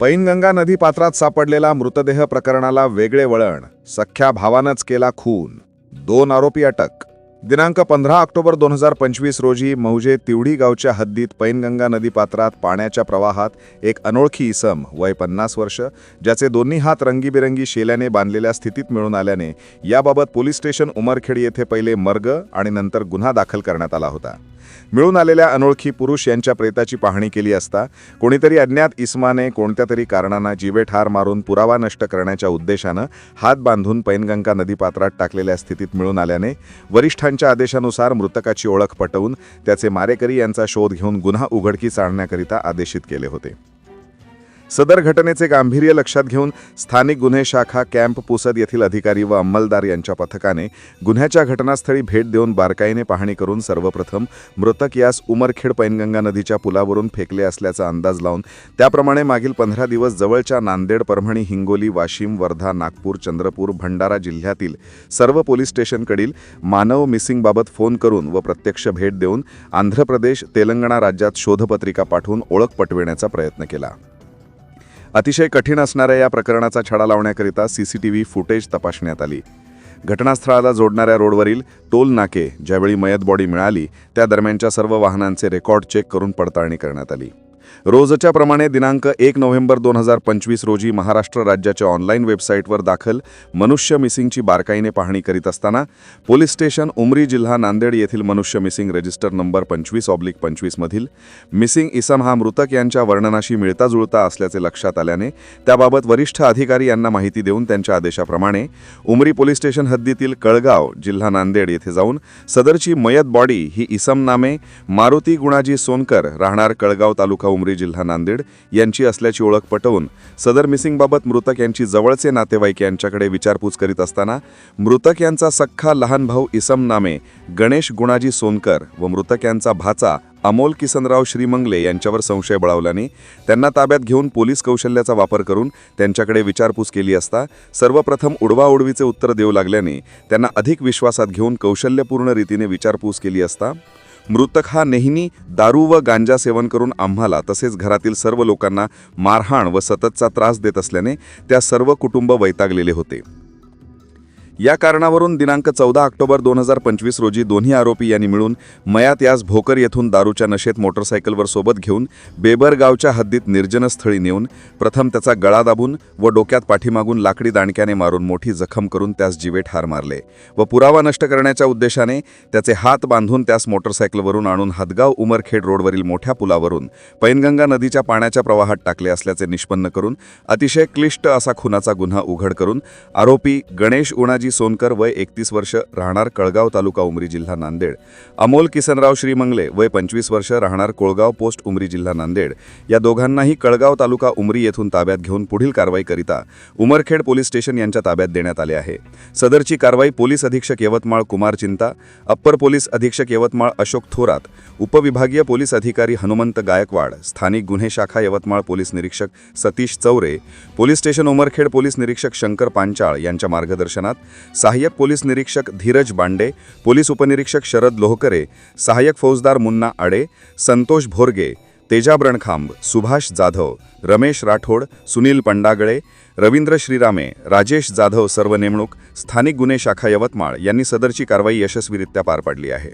पैनगंगा नदी पात्रात सापडलेला मृतदेह प्रकरणाला वेगळे वळण सख्या भावानंच केला खून. दोन आरोपी अटक. दिनांक पंधरा ऑक्टोबर दोन हजार पंचवीस रोजी मौजे तिवडी गावच्या हद्दीत पैनगंगा नदी पात्रात पाण्याच्या प्रवाहात एक अनोळखी इसम वय पन्नास वर्ष ज्याचे दोन्ही हात रंगीबिरंगी शेल्याने बांधलेल्या स्थितीत मिळून आल्याने याबाबत पोलीस स्टेशन उमरखेड येथे पहिले मर्ग आणि नंतर गुन्हा दाखल करण्यात आला होता. मिळून आलेल्या अनोळखी पुरुष यांच्या प्रेताची पाहणी केली असता कोणीतरी अज्ञात इस्माने कोणत्या तरी कारणानं जीवे ठार मारून पुरावा नष्ट करण्याच्या उद्देशानं हात बांधून पैनगंगा नदीपात्रात टाकलेल्या स्थितीत मिळून आल्याने वरिष्ठांच्या आदेशानुसार मृतकाची ओळख पटवून त्याचे मारेकरी यांचा शोध घेऊन गुन्हा उघडकीस आणण्याकरिता आदेशित केले होते. सदर घटनेचे गांभीर्य लक्षात घेऊन स्थानिक गुन्हे शाखा कॅम्प पुसद येथील अधिकारी व अंमलदार यांच्या पथकाने गुन्ह्याच्या घटनास्थळी भेट देऊन बारकाईने पाहणी करून सर्वप्रथम मृतक यास उमरखेड पैनगंगा नदीच्या पुलावरून फेकले असल्याचा अंदाज लावून त्याप्रमाणे मागील पंधरा दिवस जवळच्या नांदेड परभणी हिंगोली वाशिम वर्धा नागपूर चंद्रपूर भंडारा जिल्ह्यातील सर्व पोलीस स्टेशनकडील मानव मिसिंगबाबत फोन करून व प्रत्यक्ष भेट देऊन आंध्र प्रदेश तेलंगणा राज्यात शोधपत्रिका पाठवून ओळख पटविण्याचा प्रयत्न केला. अतिशय कठीण असणाऱ्या या प्रकरणाचा छडा लावण्याकरिता सीसीटीव्ही फुटेज तपासण्यात आली. घटनास्थळाला जोडणाऱ्या रोडवरील टोल नाके ज्यावेळी मयत बॉडी मिळाली त्या दरम्यानच्या सर्व वाहनांचे रेकॉर्ड चेक करून पडताळणी करण्यात आली. रोजच्या प्रमाणे दिनांक एक नोव्हेंबर दोन हजार पंचवीस रोजी महाराष्ट्र राज्याच्या ऑनलाईन वेबसाईटवर दाखल मनुष्य मिसिंगची बारकाईने पाहणी करीत असताना पोलीस स्टेशन उमरी जिल्हा नांदेड येथील मनुष्य मिसिंग रजिस्टर नंबर पंचवीस ऑब्लिक पंचवीसमधील मिसिंग इसम हा मृतक यांच्या वर्णनाशी मिळता जुळता असल्याचे लक्षात आल्याने त्याबाबत वरिष्ठ अधिकारी यांना माहिती देऊन त्यांच्या आदेशाप्रमाणे उमरी पोलीस स्टेशन हद्दीतील कळगाव जिल्हा नांदेड येथे जाऊन सदरची मयत बॉडी ही इसम नामे मारुती गुणाजी सोनकर राहणार कळगाव तालुका उमरी जिल्हा नांदेड यांची असल्याची ओळख पटवून सदर मिसिंगबाबत मृतक यांची जवळचे नातेवाईक यांच्याकडे विचारपूस करीत असताना मृतक यांचा सख्खा लहान भाऊ इसम नामे गणेश गुणाजी सोनकर व मृतक यांचा भाचा अमोल किसनराव श्रीमंगले यांच्यावर संशय बळावल्याने त्यांना ताब्यात घेऊन पोलीस कौशल्याचा वापर करून त्यांच्याकडे विचारपूस केली असता सर्वप्रथम उडवाउडवीचे उत्तर देऊ लागल्याने त्यांना अधिक विश्वासात घेऊन कौशल्यपूर्ण रीतीने विचारपूस केली असता मृतक हा नेहमी दारू व गांजा सेवन करून आम्हाला तसेच घरातील सर्व लोकांना मारहाण व सततचा त्रास देत असल्याने त्या सर्व कुटुंब वैतागलेले होते. या कारणावरून दिनांक चौदा ऑक्टोबर दोन हजार पंचवीस रोजी दोन्ही आरोपी यांनी मिळून मयात यास भोकर येथून दारूच्या नशेत मोटरसायकलवर सोबत घेऊन बेबर गावच्या हद्दीत निर्जनस्थळी नेऊन प्रथम त्याचा गळा दाबून व डोक्यात पाठीमागून लाकडी दांडक्याने मारून मोठी जखम करून त्यास जिवे ठार मारले व पुरावा नष्ट करण्याच्या उद्देशाने त्याचे हात बांधून त्यास मोटरसायकलवरून आणून हदगाव उमरखेड रोडवरील मोठ्या पुलावरून पैनगंगा नदीच्या पाण्याच्या प्रवाहात टाकले असल्याचे निष्पन्न करून अतिशय क्लिष्ट असा खुनाचा गुन्हा उघड करून आरोपी गणेश उणाजी सोनकर वय एकतीस वर्ष राहणार कळगाव तालुका उमरी जिल्हा नांदेड. अमोल किसनराव श्रीमंगले वय पंचवीस वर्ष राहणार कोळगाव पोस्ट उमरी जिल्हा नांदेड. या दोघांनाही कळगाव तालुका उमरी येथून ताब्यात घेऊन पुढील कारवाईकरिता उमरखेड पोलीस स्टेशन यांच्या ताब्यात देण्यात आले आहे. सदरची कारवाई पोलीस अधीक्षक यवतमाळ कुमार चिंता अप्पर पोलीस अधीक्षक यवतमाळ अशोक थोरात उपविभागीय पोलीस अधिकारी हनुमंत गायकवाड स्थानिक गुन्हे शाखा यवतमाळ पोलीस निरीक्षक Satish Chaure police station Umarkhed police निरीक्षक शंकर पांचाळ यांच्या मार्गदर्शनात सहाय्यक पोलीस निरीक्षक धीरज बांडे पोलीस उपनिरीक्षक शरद लोहकरे सहाय्यक फौजदार मुन्ना आडे संतोष भोरगे तेजा ब्रणखांब सुभाष जाधव रमेश राठोड सुनील पंडागळे रवींद्र श्रीरामे राजेश जाधव सर्व नेमणूक स्थानिक गुन्हे शाखा यवतमाळ यांनी सदरची कारवाई यशस्वीरित्या पार पाडली आहे.